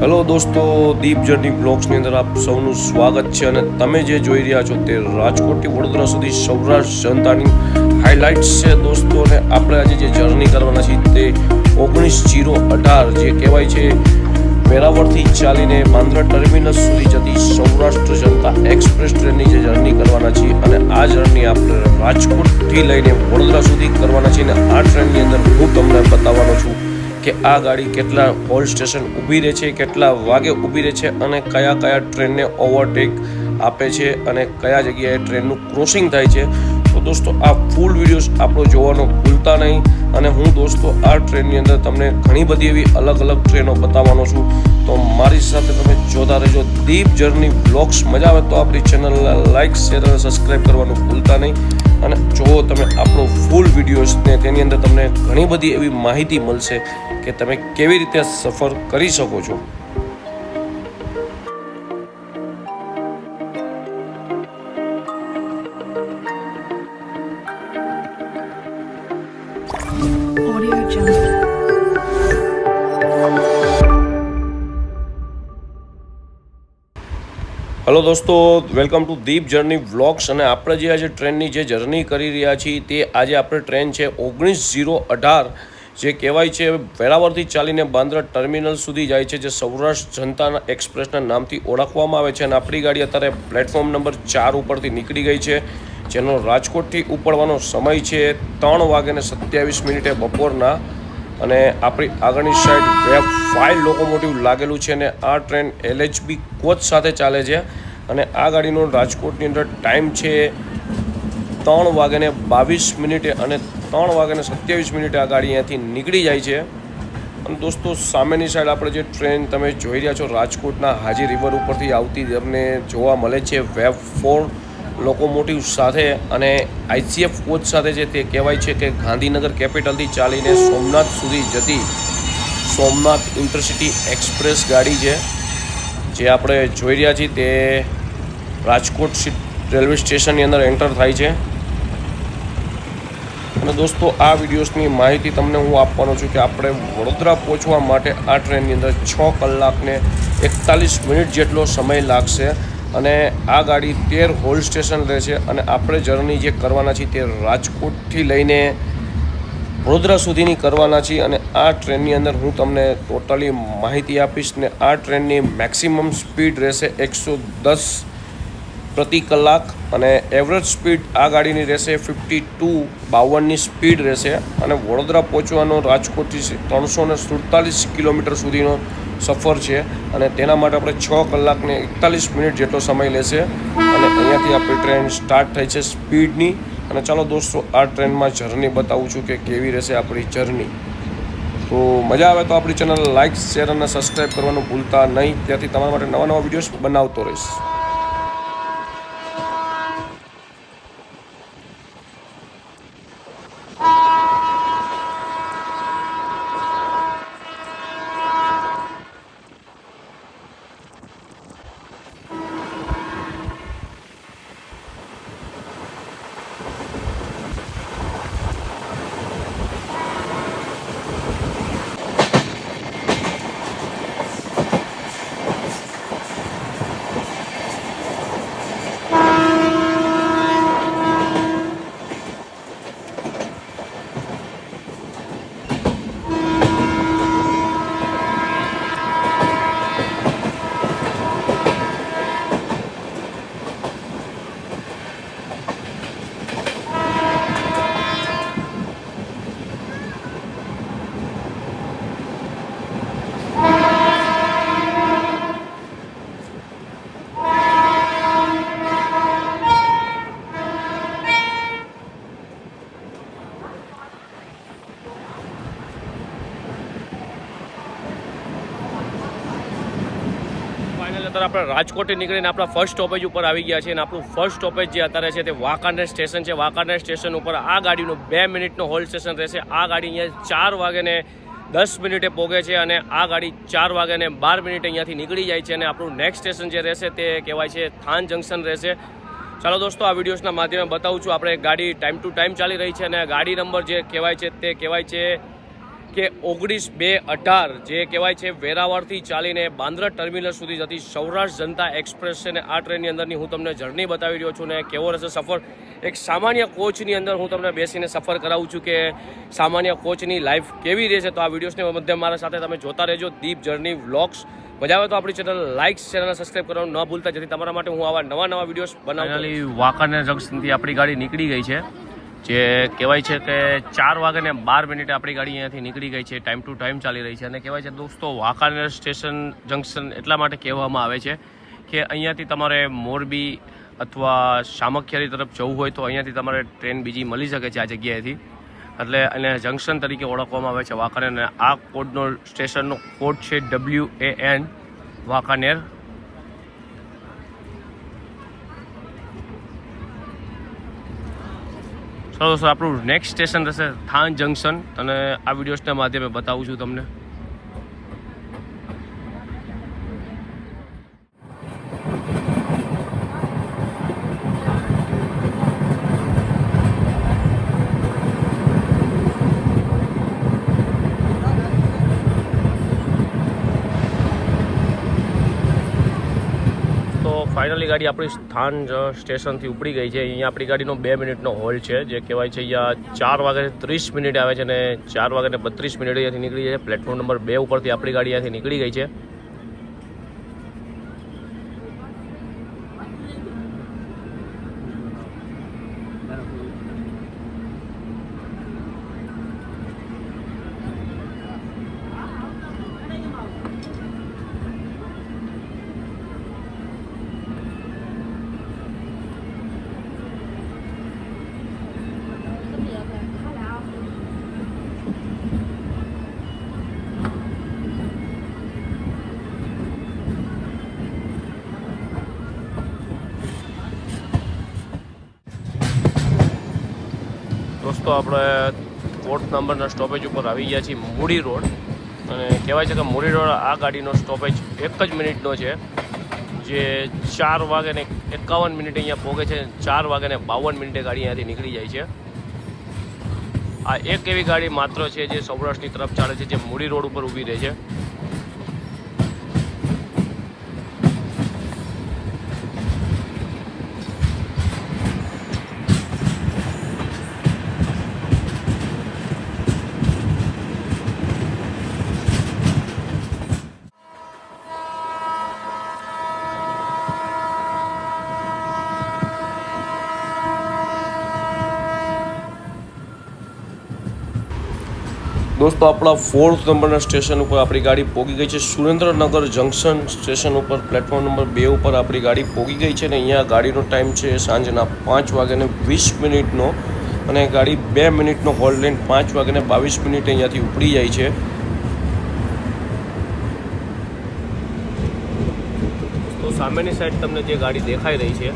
Hello દોસ્તો દીપ journey બ્લોગ્સની અંદર આપ સૌનું સ્વાગત છે અને તમે જે જોઈ રહ્યા છો તે રાજકોટથી વડોદરા સુધી સૌરાષ્ટ્ર જનતાની હાઇલાઇટ્સ છે દોસ્તો અને આપણે આજે જે જર્ની કરવાના છીએ તે ઓગણીસ જીરો અઢાર જે કહેવાય છે, વેરાવળથી ચાલીને બાંદ્રા ટર્મિનસ સુધી જતી સૌરાષ્ટ્ર જનતા એક્સપ્રેસ ટ્રેનની જે જર્ની કરવાના છીએ અને આ જર્ની આપણે રાજકોટથી લઈને વડોદરા સુધી કરવાના છીએ અને આ ટ્રેનની અંદર હું તમને બતાવવાનો છું. કે આ ગાડી કેટલા હોલ સ્ટેશન ઊભી રહે છે, કેટલા વાગે ઊભી રહે છે અને કયા કયા ટ્રેનને ઓવરટેક આપે છે અને કયા જગ્યાએ ટ્રેનનું ક્રોસિંગ થાય છે. તો દોસ્તો, આ ફૂલ વિડીયોઝ આપણો જોવાનો ભૂલતા નહીં અને હું દોસ્તો આ ટ્રેનની અંદર તમને ઘણી બધી એવી અલગ અલગ ટ્રેનો બતાવવાનો છું. તો મારી સાથે તમે જોતા રહેજો દીપ જર્ની બ્લોગ્સ મજા આવે તો આપણી ચેનલને લાઇક શેર અને સબસ્ક્રાઈબ કરવાનું ભૂલતા નહીં. અને જો તમે આપણો ફૂલ વિડીયોઝ ને તેની અંદર તમને ઘણી બધી એવી માહિતી મળશે કે તમે કેવી રીતે સફર કરી શકો છો Audio Jungle. હલો દોસ્તો, welcome to Deep journey vlogs અને આપણે જે આજે ટ્રેનની જે જર્ની કરી રહ્યા છીએ તે આજે આપણે ટ્રેન છે ઓગણીસ ઝીરો અઢાર, જે કહેવાય છે વેરાવળથી ચાલીને બાંદ્રા ટર્મિનલ સુધી જાય છે, જે સૌરાષ્ટ્ર જનતા એક્સપ્રેસના નામથી ઓળખવામાં આવે છે અને આપણી ગાડી અત્યારે પ્લેટફોર્મ નંબર ચાર ઉપરથી નીકળી ગઈ છે, જેનો રાજકોટથી ઉપડવાનો સમય છે ત્રણ વાગ્યાને સત્યાવીસ મિનિટે બપોરના અને આપણી આગળની સાઈડ વેબ ફાઇવ લોકોમોટિવ લાગેલું છે અને આ ટ્રેન એલએચબી કોચ સાથે ચાલે છે. અને આ ગાડીનો રાજકોટની અંદર ટાઈમ છે ત્રણ વાગ્યાને બાવીસ મિનિટે અને ત્રણ વાગ્યાને સત્યાવીસ મિનિટે આ ગાડી અહીંયાથી નીકળી જાય છે. અને દોસ્તો, સામેની સાઈડ આપણે જે ટ્રેન તમે જોઈ રહ્યા છો, રાજકોટના હાજી રિવર ઉપરથી આવતી તમને જોવા મળે છે. વેબ ફોર લોકોમોટિવ સાથે અને આઈસીએફ કોચ સાથે જે તે કહેવાય છે કે ગાંધીનગર કેપિટલથી ચાલીને સોમનાથ સુધી જતી સોમનાથ ઇન્ટરસિટી એક્સપ્રેસ ગાડી છે. જે આપણે જોઈ રહ્યા છીએ તે રાજકોટ રેલવે સ્ટેશનની અંદર એન્ટર થાય છે. અને દોસ્તો, આ વિડીયોસની માહિતી તમને હું આપવાનો છું કે આપણે વડોદરા પહોંચવા માટે આ ટ્રેનની અંદર છ કલાકને એકતાલીસ મિનિટ જેટલો સમય લાગશે. અને આ ગાડી તેર હોલ સ્ટેશન રહેશે અને આપણે જર્ની જે કરવાના છીએ તે રાજકોટથી લઈને વડોદરા સુધીની કરવાના છીએ અને આ ટ્રેનની અંદર હું તમને ટોટલી માહિતી આપીશ ને આ ટ્રેનની મેક્સિમમ સ્પીડ રહેશે એકસો દસ પ્રતિ કલાક અને એવરેજ સ્પીડ આ ગાડીની રહેશે ફિફ્ટી ટુ બાવનની સ્પીડ રહેશે અને વડોદરા પહોંચવાનો રાજકોટથી ત્રણસો ને સુડતાલીસ કિલોમીટર સુધીનો સફર છે અને તેના માટે આપણે છ કલાકને એકતાલીસ મિનિટ જેટલો સમય લેશે અને અહીંયાથી આપણી ટ્રેન સ્ટાર્ટ થઈ છે સ્પીડની. અને ચાલો દોસ્તો, આ ટ્રેનમાં જર્ની બતાવું છું કે કેવી રહેશે આપણી જર્ની. તો મજા આવે તો આપણી ચેનલ લાઇક શેર અને સબસ્ક્રાઈબ કરવાનું ભૂલતા નહીં. ત્યાંથી તમારા માટે નવા નવા વિડીયોઝ બનાવતો રહીશ ફાઇનલ અત્યારે આપણે રાજકોટથી નીકળીને આપણા ફર્સ્ટ સ્ટોપેજ ઉપર આવી ગયા છે અને આપણું ફર્સ્ટ સ્ટોપેજ જે અત્યારે છે તે વાંકાનેર સ્ટેશન છે. વાંકાનેર સ્ટેશન ઉપર આ ગાડીનું બે મિનિટનો હોલ્ડ સ્ટેશન રહેશે. આ ગાડી અહીંયા ચાર વાગ્યાને દસ મિનિટે પહોંચે છે અને આ ગાડી ચાર વાગ્યાને બાર મિનિટે અહીંયાથી નીકળી જાય છે અને આપણું નેક્સ્ટ સ્ટેશન જે રહેશે તે કહેવાય છે થાન જંકશન રહેશે. ચાલો દોસ્તો, આ વિડીયોઝના માધ્યમે બતાવું છું. આપણે ગાડી ટાઈમ ટુ ટાઈમ ચાલી રહી છે અને ગાડી નંબર જે કહેવાય છે તે કહેવાય છે કે ઓગણીસ બે અઢાર જે કહેવાય છે વેરાવળથી ચાલીને બાંદ્રા ટર્મિનલ સુધી જતી સૌરાષ્ટ્ર જનતા એક્સપ્રેસ છે ને આ ટ્રેનની અંદરની હું તમને જર્ની બતાવી રહ્યો છું ને કેવો રહેશે સફર? એક સામાન્ય કોચની અંદર હું તમને બેસીને સફર કરાવું છું કે સામાન્ય કોચની લાઈફ કેવી રહેશે? તો આ વિડીયોસની મધ્ય મારા સાથે તમે જોતા રહેજો દીપ જર્ની વ્લોગ્સ મજા આવે તો આપણી ચેનલ લાઇક ચેનલ સબસ્ક્રાઈબ કરવાનું ન ભૂલતા. જેથી તમારા માટે હું આવા નવા નવા વિડીયોઝ બનાવી વાંકાનેર જંકશનથી આપણી ગાડી નીકળી ગઈ છે. જે કહેવાય છે કે ચાર વાગે ને બાર મિનિટે આપણી ગાડી અહીંયાથી નીકળી ગઈ છે. ટાઈમ ટુ ટાઈમ ચાલી રહી છે. અને કહેવાય છે દોસ્તો, વાંકાનેર સ્ટેશન જંકશન એટલા માટે કહેવામાં આવે છે કે અહીંયાથી તમારે મોરબી અથવા શામખિયારી તરફ જવું હોય તો અહીંયાથી તમારે ટ્રેન બીજી મળી શકે છે આ જગ્યાએથી. એટલે એને જંકશન તરીકે ઓળખવામાં આવે છે વાંકાનેર. અને આ કોડનો સ્ટેશનનો કોડ છે ડબલ્યુ એ એન વાંકાનેર. ચલો દોસ્તો, આપણું નેક્સ્ટ સ્ટેશન રહેશે થાન જંકશન અને આ વિડીયોઝના માધ્યમે બતાવું છું તમને તો ફાઇનલી ગાડી આપણી સ્થાન સ્ટેશનથી ઉપડી ગઈ છે. અહીંયા આપણી ગાડીનો બે મિનિટનો હોલ્ડ છે, જે કહેવાય છે અહીંયા ચાર વાગે ત્રીસ મિનિટ આવે છે અને ચાર વાગે ને બત્રીસ મિનિટ અહીંયાથી નીકળી જાય છે. પ્લેટફોર્મ નંબર બે ઉપરથી આપણી ગાડી અહીંયાથી નીકળી ગઈ છે. દોસ્તો, આપણે કોર્ટ નંબરના સ્ટોપેજ ઉપર આવી ગયા છીએ મૂડી રોડ. અને કહેવાય છે કે મૂડી રોડ આ ગાડીનો સ્ટોપેજ એક જ મિનિટનો છે, જે ચાર વાગે એકાવન મિનિટે અહીંયા પહોંચે છે, ચાર વાગે બાવન મિનિટે ગાડી અહીંયાથી નીકળી જાય છે. આ એક એવી ગાડી માત્ર છે જે સૌરાષ્ટ્રની તરફ ચાલે છે, જે મૂડી રોડ ઉપર ઊભી રહે છે. દોસ્તો, આપણા ફોર્થ નંબરના સ્ટેશન ઉપર આપણી ગાડી પહોંચી ગઈ છે. સુરેન્દ્રનગર જંકશન સ્ટેશન ઉપર પ્લેટફોર્મ નંબર બે ઉપર આપણી ગાડી પહોંચી ગઈ છે ને અહીંયા ગાડીનો ટાઈમ છે સાંજના પાંચ વાગ્યાને વીસ મિનિટનો અને ગાડી બે મિનિટનો હોલ્ડ લઈને પાંચ વાગ્યાને બાવીસ મિનિટે અહીંયાથી ઉપડી જાય છે. તો સામેની સાઈડ તમને જે ગાડી દેખાઈ રહી છે,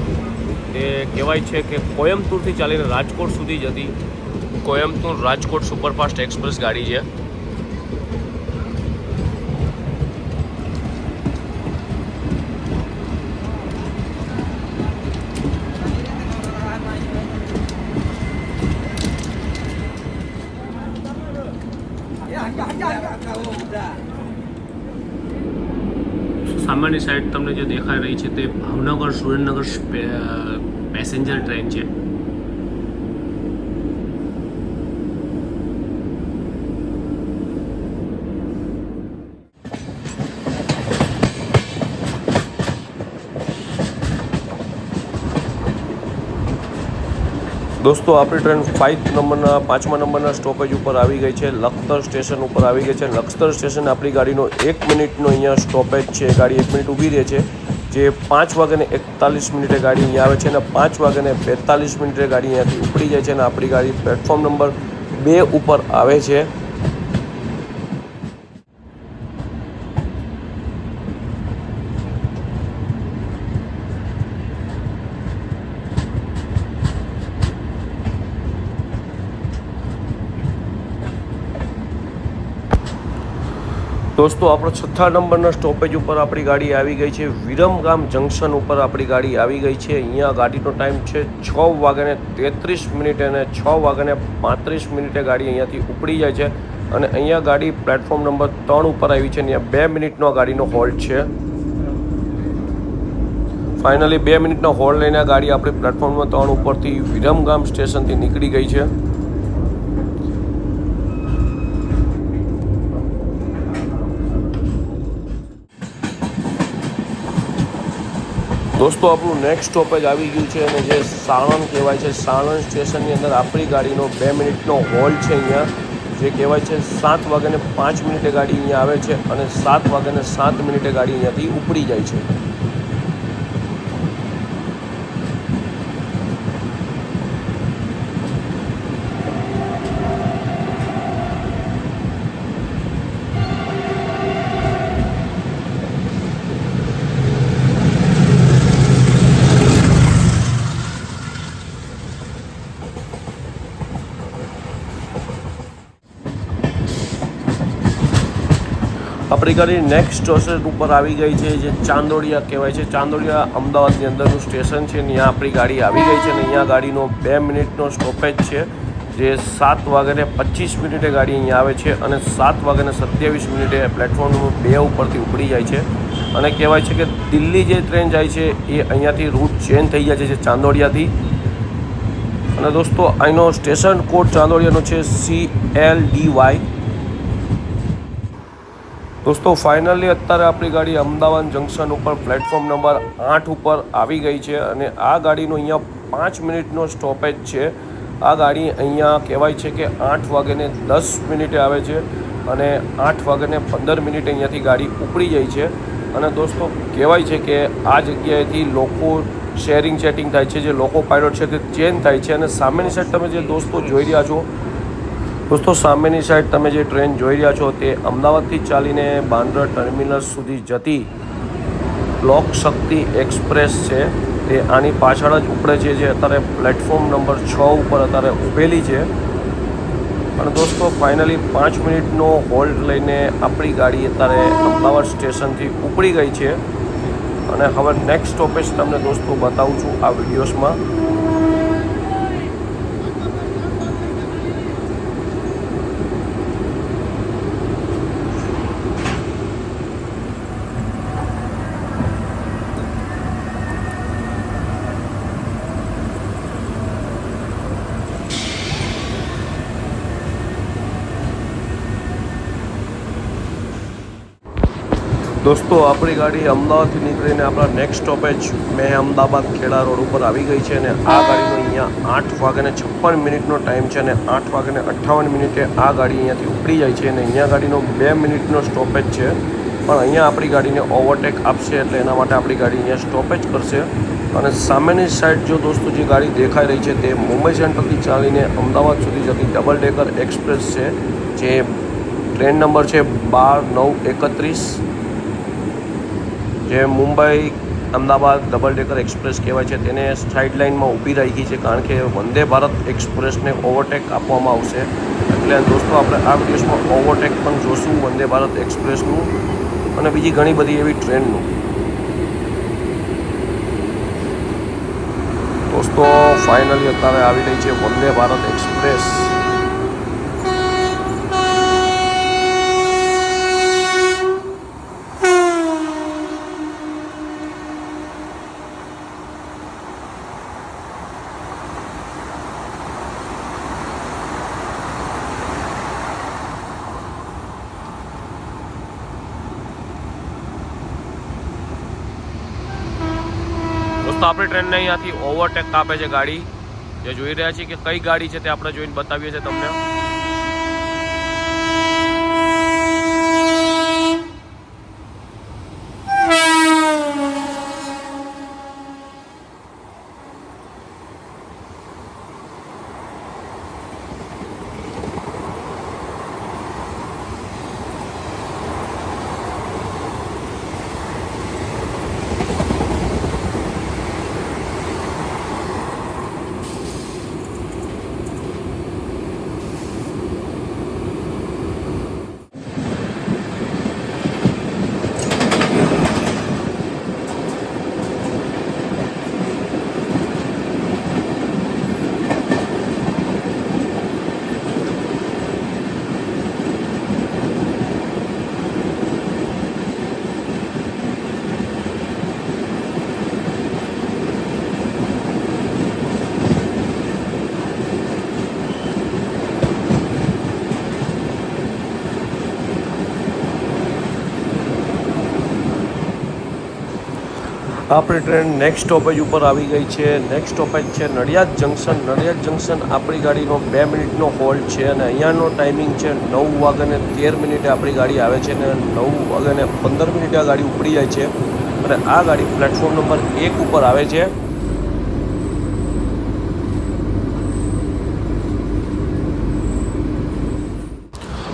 તે કહેવાય છે કે કોયમ્બતુરથી ચાલીને રાજકોટ સુધી જતી કોયમ્બતુર રાજકોટ સુપરફાસ્ટ એક્સપ્રેસ ગાડી છે. સામાન્ય સાઈડ તમને જે દેખાઈ રહી છે તે ભાવનગર સુરેન્દ્રનગર પેસેન્જર ટ્રેન છે. દોસ્તો, આપણી ટ્રેન ફાઇવ નંબરના, પાંચમા નંબરના સ્ટોપેજ ઉપર આવી ગઈ છે. લખતર સ્ટેશન ઉપર આવી ગઈ છે. લખતર સ્ટેશન આપણી ગાડીનો એક મિનિટનો અહીંયા સ્ટોપેજ છે. ગાડી એક મિનિટ ઊભી રહે છે. જે પાંચ વાગ્યાને એકતાલીસ મિનિટે ગાડી અહીંયા આવે છે અને પાંચ વાગ્યાને બેતાલીસ મિનિટે ગાડી અહીંયાથી ઉપડી જાય છે અને આપણી ગાડી પ્લેટફોર્મ નંબર બે ઉપર આવે છે. દોસ્તો, આપણો છઠ્ઠા નંબરના સ્ટોપેજ ઉપર આપણી ગાડી આવી ગઈ છે. વિરમગામ જંકશન ઉપર આપણી ગાડી આવી ગઈ છે. અહીંયા ગાડીનો ટાઈમ છે છ વાગ્યાને તેત્રીસ મિનિટે અને છ વાગ્યાને પાંત્રીસ મિનિટે ગાડી અહીંયાથી ઉપડી જાય છે. અને અહીંયા ગાડી પ્લેટફોર્મ નંબર ત્રણ ઉપર આવી છે અહીંયા બે મિનિટનો ગાડીનો હોલ્ડ છે. ફાઇનલી બે મિનિટનો હોલ્ડ લઈને ગાડી આપણી પ્લેટફોર્મ ત્રણ ઉપરથી વિરમગામ સ્ટેશનથી નીકળી ગઈ છે. દોસ્તો, આપણું નેક્સ્ટ સ્ટોપેજ આવી ગયું છે અને જે સાણંદ કહેવાય છે, સાણંદ સ્ટેશનની અંદર આપણી ગાડીનો બે મિનિટનો હોલ્ડ છે અહીંયા. જે કહેવાય છે, સાત વાગ્યાને પાંચ મિનિટે ગાડી અહીંયા આવે છે અને સાત વાગ્યાને સાત મિનિટે ગાડી અહીંયાથી ઉપડી જાય છે. આપણી ગાડી નેક્સ્ટ સ્ટેશન ઉપર આવી ગઈ છે, જે ચાંદોડિયા કહેવાય છે. ચાંદોડિયા અમદાવાદની અંદરનું સ્ટેશન છે, ત્યાં આપણી ગાડી આવી ગઈ છે અને અહીંયા ગાડીનો બે મિનિટનો સ્ટોપેજ છે, જે સાત વાગ્યાને પચીસ મિનિટે ગાડી અહીંયા આવે છે અને સાત વાગ્યાને સત્યાવીસ મિનિટે પ્લેટફોર્મ બે ઉપરથી ઉપડી જાય છે. અને કહેવાય છે કે દિલ્હી જે ટ્રેન જાય છે, એ અહીંયાથી રૂટ ચેન્જ થઈ જાય છે ચાંદોડિયાથી. અને દોસ્તો, અહીંનો સ્ટેશન કોડ ચાંદોડિયાનો છે સી એલ ડી વાય દોસ્તો ફાઇનલી અત્યારે આપણી ગાડી અમદાવાદ જંકશન ઉપર પ્લેટફોર્મ નંબર આઠ ઉપર આવી ગઈ છે અને આ ગાડીનો અહીંયા પાંચ મિનિટનો સ્ટોપેજ છે. આ ગાડી અહીંયા કહેવાય છે કે આઠ વાગ્યાને દસ મિનિટે આવે છે અને આઠ વાગ્યાને પંદર મિનિટે અહીંયાથી ગાડી ઉપડી જાય છે. અને દોસ્તો, કહેવાય છે કે આ જગ્યાએથી લોકો શેરિંગ ચેટિંગ થાય છે, જે લોકો પાયલોટ છે તે ચેન્જ થાય છે અને સામેની સાઈડ તમે જે દોસ્તો જોઈ રહ્યા છો દોસ્તો, સામેની સાઈડ તમે જે ટ્રેન જોઈ રહ્યા છો તે અમદાવાદથી ચાલીને બાંદ્રા ટર્મિનસ સુધી જતી લોક શક્તિ એક્સપ્રેસ છે. તે આની પાછળ જ ઉપડે છે જે અત્યારે પ્લેટફોર્મ નંબર છ ઉપર અત્યારે ઊભેલી છે. અને દોસ્તો ફાઇનલી પાંચ મિનિટનો હોલ્ડ લઈને આપણી ગાડી અત્યારે અમદાવાદ સ્ટેશનથી ઉપડી ગઈ છે. અને હવે નેક્સ્ટ સ્ટોપેજ તમને દોસ્તો બતાવું છું આ વિડીયોઝમાં દોસ્તો, આપણી ગાડી અમદાવાદથી નીકળીને આપણા નેક્સ્ટ સ્ટોપેજ મેં અમદાવાદ ખેડા રોડ ઉપર આવી ગઈ છે અને આ ગાડીનો અહીંયા આઠ વાગ્યાને છપ્પન મિનિટનો ટાઈમ છે અને આઠ વાગ્યાને અઠ્ઠાવન મિનિટે આ ગાડી અહીંયાથી ઉપડી જાય છે અને અહીંયા ગાડીનો બે મિનિટનો સ્ટોપેજ છે. પણ અહીંયા આપણી ગાડીને ઓવરટેક આપશે એટલે એના માટે આપણી ગાડી અહીંયા સ્ટોપેજ કરશે. અને સામેની સાઈડ જો દોસ્તો જે ગાડી દેખાઈ રહી છે તે મુંબઈ સેન્ટ્રલથી ચાલીને અમદાવાદ સુધી જતી ડબલ ડેકર એક્સપ્રેસ છે. જે ટ્રેન નંબર છે બાર નવ એકત્રીસ. જે Mumbai Ahmedabad double decker express કહેવાય છે, તેને સાઇડ લાઇનમાં ઊભી રાખી છે, કારણ કે વંદે ભારત એક્સપ્રેસને ઓવરટેક આપવામાં આવશે. એટલે દોસ્તો, આપણે આ વિડીયોઝમાં ઓવરટેક પણ જોશું, વંદે ભારત એક્સપ્રેસનું અને બીજી ઘણી બધી એવી ટ્રેનનું. દોસ્તો ફાઇનલી અત્યારે આવી રહી છે વંદે ભારત એક્સપ્રેસ. આપણી ટ્રેનને અહીંયાથી ઓવરટેક કાપે છે ગાડી. જે જોઈ રહ્યા છીએ કે કઈ ગાડી છે તે આપણે જોઈને બતાવીએ છીએ તમને. આપણી ટ્રેન નેક્સ્ટ સ્ટોપેજ ઉપર આવી ગઈ છે. નેક્સ્ટ સ્ટોપેજ છે નડિયાદ જંકશન નડિયાદ જંકશન આપણી ગાડીનો બે મિનિટનો હોલ્ડ છે અને અહીંયાનો ટાઈમિંગ છે નવ વાગ્યાને તેર મિનિટે આપણી ગાડી આવે છે અને નવ વાગ્યાને પંદર મિનિટે આ ગાડી ઉપડી જાય છે. અને આ ગાડી પ્લેટફોર્મ નંબર એક ઉપર આવે છે.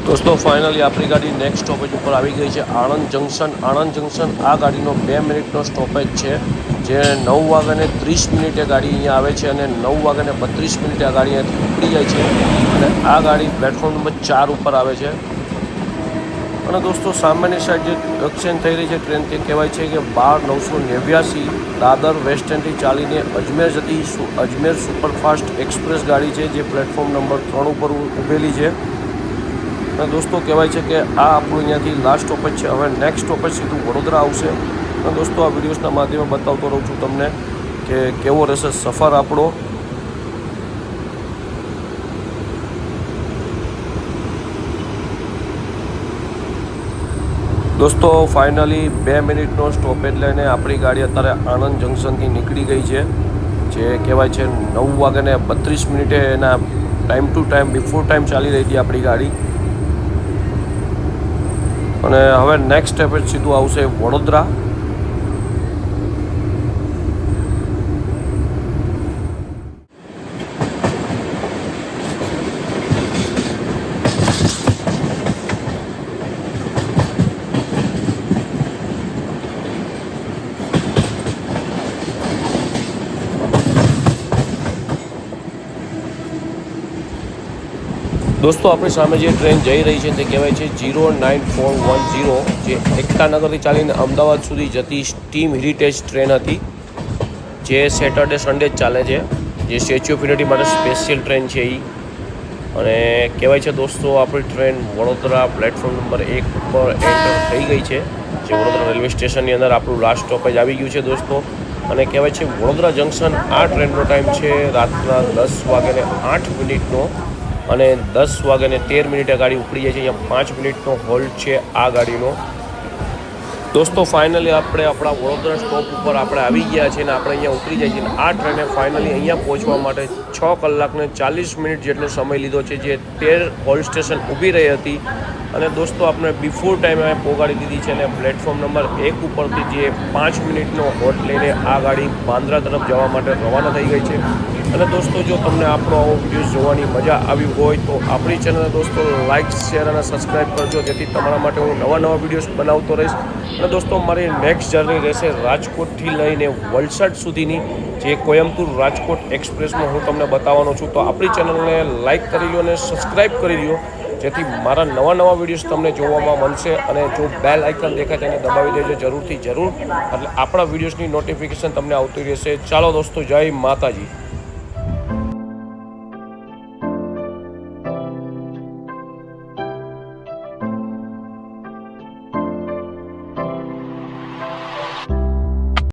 દોસ્તો ફાઇનલી આપણી ગાડી નેક્સ્ટ સ્ટોપેજ ઉપર આવી ગઈ છે? આણંદ જંકશન આણંદ જંકશન આ ગાડીનો બે મિનિટનો સ્ટોપેજ છે, જે નવ વાગ્યાને ત્રીસ મિનિટે ગાડી અહીંયા આવે છે અને નવ વાગ્યાને બત્રીસ મિનિટે આ ગાડી અહીંયાથી ઉપડી જાય છે. અને આ ગાડી પ્લેટફોર્મ નંબર ચાર ઉપર આવે છે. અને દોસ્તો, સામાન્ય સાઈડ જે એક્સચેન્જ થઈ રહી છે ટ્રેન તે કહેવાય છે કે બાર નવસો નેવ્યાસી દાદર વેસ્ટ એન્ડથી ચાલીને અજમેર જતી અજમેર સુપરફાસ્ટ એક્સપ્રેસ ગાડી છે, જે પ્લેટફોર્મ નંબર ત્રણ ઉપર ઉભેલી છે. અને દોસ્તો, કહેવાય છે કે આ આપણું અહીંયાથી લાસ્ટ સ્ટોપેજ છે. હવે નેક્સ્ટ સ્ટોપેજ સીધું વડોદરા આવશે. અને દોસ્તો, આ વિડીયોઝના માધ્યમે બતાવતો રહું છું તમને કે કેવો રહેશે સફર આપણો. દોસ્તો ફાઇનલી બે મિનિટનો સ્ટોપેજ લઈને આપણી ગાડી અત્યારે આણંદ જંકશનથી નીકળી ગઈ છે. જે કહેવાય છે નવ વાગ્યાને બત્રીસ મિનિટે એના time to time before time ચાલી રહી હતી આપણી ગાડી. અને હવે નેક્સ્ટ સ્ટેપ સીધું આવશે વડોદરા. દોસ્તો, આપણી સામે જે ટ્રેન જઈ રહી છે તે કહેવાય છે zero nine four one zero, જે એકતાનગરથી ચાલીને અમદાવાદ સુધી જતી સ્ટીમ હેરિટેજ ટ્રેન હતી, જે સેટરડે સન્ડે જ ચાલે છે, જે સ્ટેચ્યુ ઓફ યુનિટી માટે સ્પેશિયલ ટ્રેન છે એ અને કહેવાય છે દોસ્તો, આપણી ટ્રેન વડોદરા પ્લેટફોર્મ નંબર એક પર એન્ટર થઈ ગઈ છે, જે વડોદરા રેલવે સ્ટેશનની અંદર આપણું લાસ્ટ સ્ટોપેજ આવી ગયું છે દોસ્તો. અને કહેવાય છે વડોદરા જંકશન આ ટ્રેનનો ટાઈમ છે રાતના દસ વાગ્યાને આઠ મિનિટનો. અને દસ વાગ્યાને તેર મિનિટે ગાડી ઉપડી જાય છે. અહીંયા પાંચ મિનિટનો હોલ્ડ છે આ ગાડીનો. દોસ્તો ફાઇનલી આપણે આપણા વડોદરા સ્ટોપ ઉપર આપણે આવી ગયા છીએ અને આપણે અહીંયા ઉતરી જાય છે. આ ટ્રેને ફાઇનલી અહીંયા પહોંચવા માટે છ કલાકને ચાલીસ મિનિટ જેટલો સમય લીધો છે જે તેર હોલ સ્ટેશન ઊભી રહી હતી. અને દોસ્તો, આપણે બિફોર ટાઈમે પોગાડી દીધી છે અને પ્લેટફોર્મ નંબર એક ઉપરથી જે પાંચ મિનિટનો હોટ લઈને આ ગાડી બાંદ્રા તરફ જવા માટે રવાના થઈ ગઈ છે. અને દોસ્તો, જો તમને આપણો આવો વીડિયો જોવાની મજા આવી હોય તો આપણી ચેનલને દોસ્તો લાઇક શેર અને સબસ્ક્રાઈબ કરજો, જેથી તમારા માટે હું નવા નવા વિડીયોઝ બનાવતો રહીશ. અને દોસ્તો, મારી નેક્સ્ટ જર્ની રહેશે રાજકોટથી લઈને વલસાડ સુધીની જે કોયમ્બતુર રાજકોટ એક્સપ્રેસમાં હું તમને બતાવવાનો છું. તો આપણી ચેનલને લાઇક કરી લો અને સબસ્ક્રાઈબ કરી લો જેથી મારા નવા નવા વિડીયોઝ તમને જોવામાં મળશે. અને જો બેલ આઇકન દેખાય તેને દબાવી દેજો જરૂરથી જરૂર. એટલે આપણા વિડીયોઝની નોટિફિકેશન તમને આવતી રહેશે. ચાલો દોસ્તો, જય માતાજી.